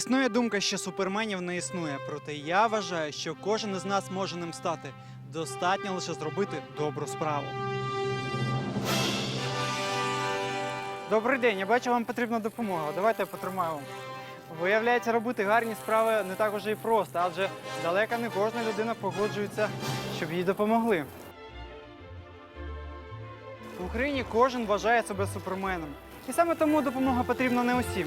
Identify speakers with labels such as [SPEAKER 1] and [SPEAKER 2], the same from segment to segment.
[SPEAKER 1] Існує думка, що суперменів не існує, проте я вважаю, що кожен із нас може ним стати. Достатньо лише зробити добру справу. Добрий день, я бачу, вам потрібна допомога. Давайте я потримаю. Виявляється, робити гарні справи не так уже і просто, адже далека не кожна людина погоджується, щоб їй допомогли. В Україні кожен вважає себе суперменом. І саме тому допомога потрібна не усім.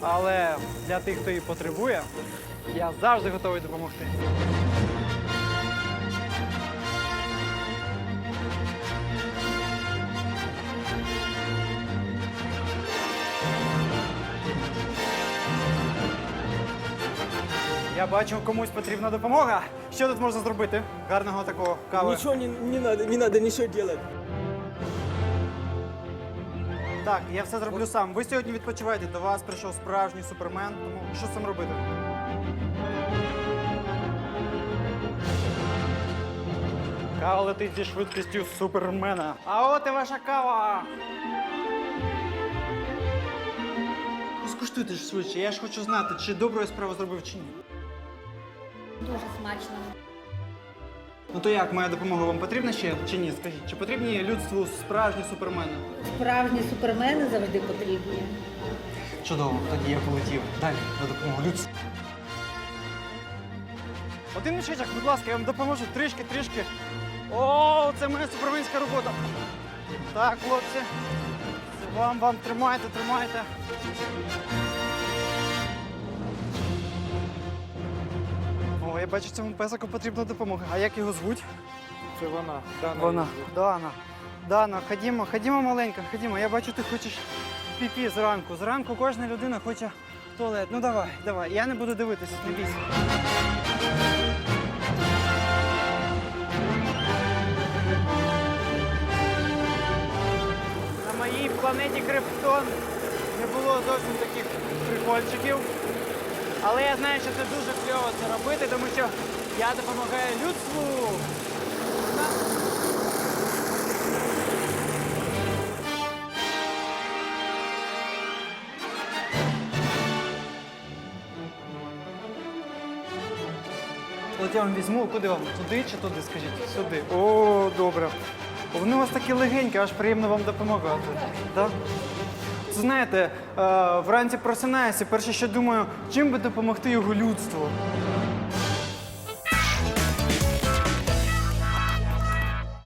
[SPEAKER 1] Але для тих, хто її потребує, я завжди готовий допомогти. Я бачу, комусь потрібна допомога. Що тут можна зробити? Гарного такого кави.
[SPEAKER 2] Ничего не, не надо, не надо ничего делать.
[SPEAKER 1] Так, я все зроблю сам. Ви сьогодні відпочиваєте. До вас прийшов справжній супермен. Тому що з цим робити? Кава летить зі швидкістю супермена. А от і ваша кава. Ну, Скуштуйте ж швидше. Я ж хочу знати, чи добру я справу зробив чи ні.
[SPEAKER 3] Дуже смачно.
[SPEAKER 1] Ну то як, моя допомога вам потрібна ще чи ні? Скажіть, чи потрібні людству справжні супермени?
[SPEAKER 3] Справжні супермени завжди потрібні.
[SPEAKER 1] Чудово, тоді я полетів. Далі на допомогу людству. Один мішечок, будь ласка, я вам допоможу трішки, трішки. О, це моя суперменська робота. Так, хлопці. Вам, вам тримайте, тримайте. Бачу, цьому песику потрібна допомога. А як його звуть?
[SPEAKER 2] Це вона. Дана.
[SPEAKER 1] Вона. Дана. Дана, ходімо, ходімо маленька, ходімо. Я бачу, ти хочеш піпі зранку. Зранку кожна людина хоче в туалет. Ну давай, давай. Я не буду дивитися, не бійся. На моїй планеті Криптон не було зовсім таких прикольчиків. Але я знаю, що це дуже кльово це робити, тому що я допомагаю людству. От я вам візьму, куди вам? Туди чи туди, скажіть? Сюди. О, добре. Вони у вас такі легенькі, аж приємно вам допомагати. Да? Це знаєте, е, вранці просинаюся, перше, що думаю, чим би допомогти його людству.